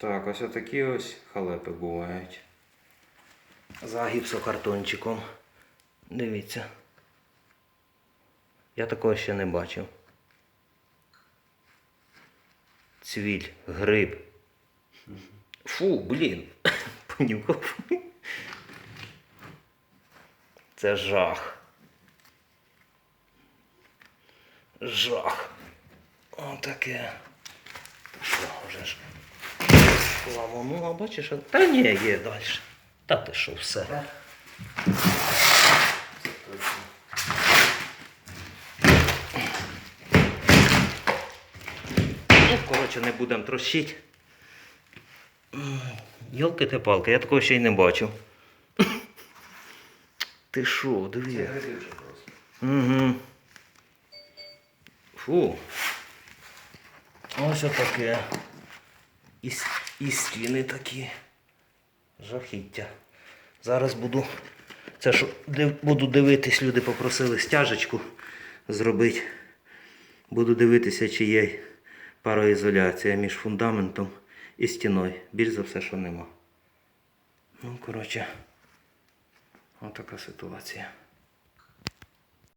Так, ось такі ось халепи бувають. За гіпсокартончиком. Дивіться. Я такого ще не бачив. Цвіль, гриб. Фу, блін. Понюхав. Це жах. Жах. Отаке. Що, вже ж. Ламану, а бачиш, а- та ні, є далі. Та ти що, все. Ну, коротше, не будемо трощити. Йолки ти палки, я такого ще й не бачив. Ти що, диви. Угу. Фу. Ось отаке. І, і стіни такі. Жахіття. Зараз буду. Це що буду дивитись, люди попросили стяжечку зробити. Буду дивитися, чи є пароізоляція між фундаментом і стіною. Більш за все, що нема. Ну, коротше, отака ситуація.